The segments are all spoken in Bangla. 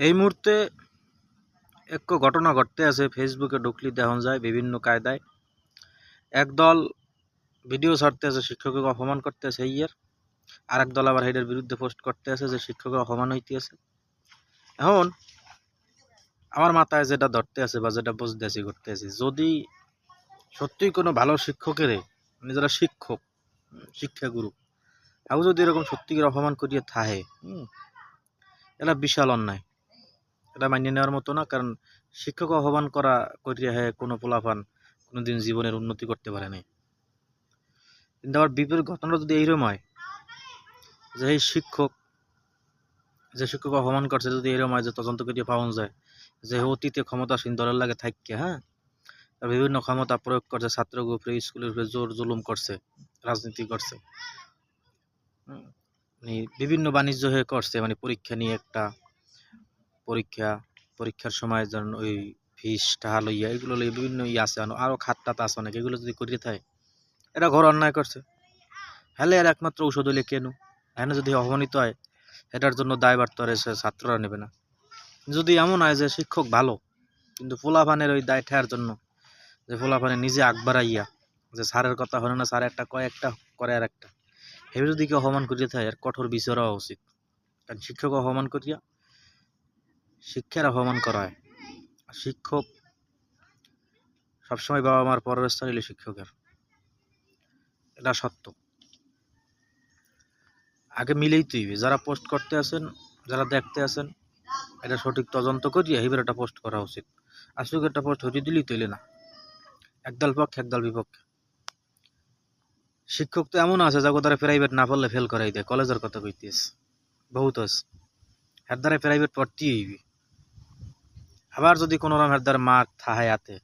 এই মুহূর্তে এক ঘটনা ঘটতে আছে। ফেসবুকে ঢুকলি দেখন যায় বিভিন্ন কায়দায়। একদল ভিডিও ছাড়তে আছে শিক্ষককে অপমান করতে আছে ইয়ের আর এক দল আবার হেডের বিরুদ্ধে পোস্ট করতে আছে যে শিক্ষকের অপমান হইতে আছে। এখন আমার মাথায় যেটা ধরতে আছে বা যেটা বুঝতে আছি করতে আছি যদি সত্যিই কোনো ভালো শিক্ষকের মানে যারা শিক্ষক শিক্ষাগুরু তাও যদি এরকম সত্যিকার অপমান করিয়ে থাহে এটা বিশাল অন্যায়। এটা মানিয়ে নেওয়ার মতো না, কারণ শিক্ষক অপমান করা করিয়া হ্যাঁ কোনো পোলাপান কোনোদিন জীবনের উন্নতি করতে পারে নাই। কিন্তু আবার বিপরীত ঘটনা যদি এইরকম হয়, যে এই শিক্ষক, যে শিক্ষক অপমান করছে যদি এরকম হয় যে তদন্ত করিয়ে পাওয়া যায়, যে অতীতে ক্ষমতাসীন দলের লাগে থাককে হ্যাঁ? বিভিন্ন ক্ষমতা প্রয়োগ করছে ছাত্র উপরে স্কুলের উপরে জোর জুলুম করছে, রাজনীতি করছে। মানে বিভিন্ন বাণিজ্য হয়ে করছে মানে পরীক্ষা নিয়ে একটা পরীক্ষা, পরীক্ষার সময় যেন ওই ফিস, টাহা লইয়া এগুলো লইয়া বিভিন্ন ইয়ে আছে, আনো- আরও খাত টাত আছে অনেক, এগুলো যদি করিয়ে থাকে এটা ঘর অন্যায় করছে। হ্যালে আর একমাত্র ঔষধ হইলে কেন? এখানে যদি অপমানিত হয়, এটার জন্য দায়বার তো আর ছাত্ররা নেবে না। যদি এমন হয় যে শিক্ষক ভালো, কিন্তু পোলাপানের ওই দায় ঠেয়ার জন্য, যে পোলাপানে নিজে আগ বাড়াইয়া, যে স্যারের কথা হলো না স্যার একটা কয় একটা করে আর একটা, হেবে যদি কেউ অপমান করিয়ে থাকে এর কঠোর বিচার হওয়া উচিত। কারণ শিক্ষক অপমান করিয়া শিক্ষার অপমান করা হয়। শিক্ষক সবসময় বাবা মার পরের স্থান হইলে শিক্ষকের। এটা সত্য। আগে মিলেই তুইবে যারা পোস্ট করতে আছেন যারা দেখতে আছেন এটা সঠিক তদন্ত করিয়া এবার একটা পোস্ট করা উচিত। আসুক একটা পোস্ট হইতে দিলেই তৈলে না। একদল পক্ষে, একদল বিপক্ষে। শিক্ষক তো এমন আছে, যাগো তারা প্রাইভেট না পড়লে ফেল করাই দেয়। কলেজের কথা কইতেস বহুত আছে। এর দ্বারা প্রাইভেট পড়তেই হইবে। আবার যদি কোনো এর দ্বারা মার্ক থাহায় আতে।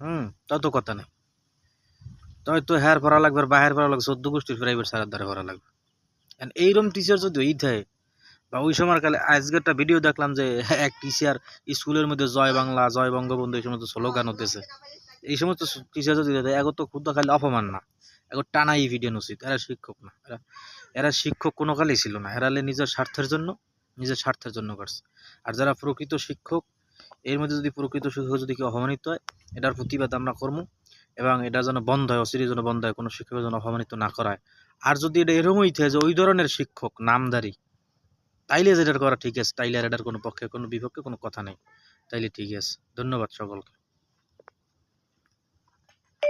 হুম তত কথা নেই। তবে তো হ্যার ভরা লাগবে বাহের ভরা লাগবে, চোদ্দ গোষ্ঠীর প্রাইভেট স্যারের দ্বারা ভরা লাগবে। এইরকম টিচার যদি ওই থাকে বা ওই সময় কালে আজকে একটা ভিডিও দেখলাম যে এক টিচার স্কুলের মধ্যে জয় বাংলা, জয় বঙ্গবন্ধু এই সমস্ত স্লোগান হতেছে। এই সমস্ত টিচার যদি এগো তো ক্ষুদ্র খালি অপমান না। এগো টানাই ভিডিও উচিত এরা শিক্ষক না। এরা এরা শিক্ষক কোনো কালেই ছিল না। এরালে নিজের স্বার্থের জন্য নিজের স্বার্থের জন্য করছে। আর যারা প্রকৃত শিক্ষক, এর মধ্যে যদি প্রকৃত শিক্ষক যদি কেউ অপমানিত হয়, এটার প্রতিবাদ আমরা করব এবং এটা যেন বন্ধ হয় অচিরে যেন বন্ধ হয়, কোনো শিক্ষক যেন অপমানিত না করায় আর যদি এটা এরকমই থাকে যে ওই ধরনের শিক্ষক, নামদারি, তাইলে যেটার করা ঠিক আছে, তাইলে আর এটার কোনো পক্ষে, কোনো বিপক্ষে কোনো কথা নেই। তাইলে ঠিক আছে। ধন্যবাদ সকলকে।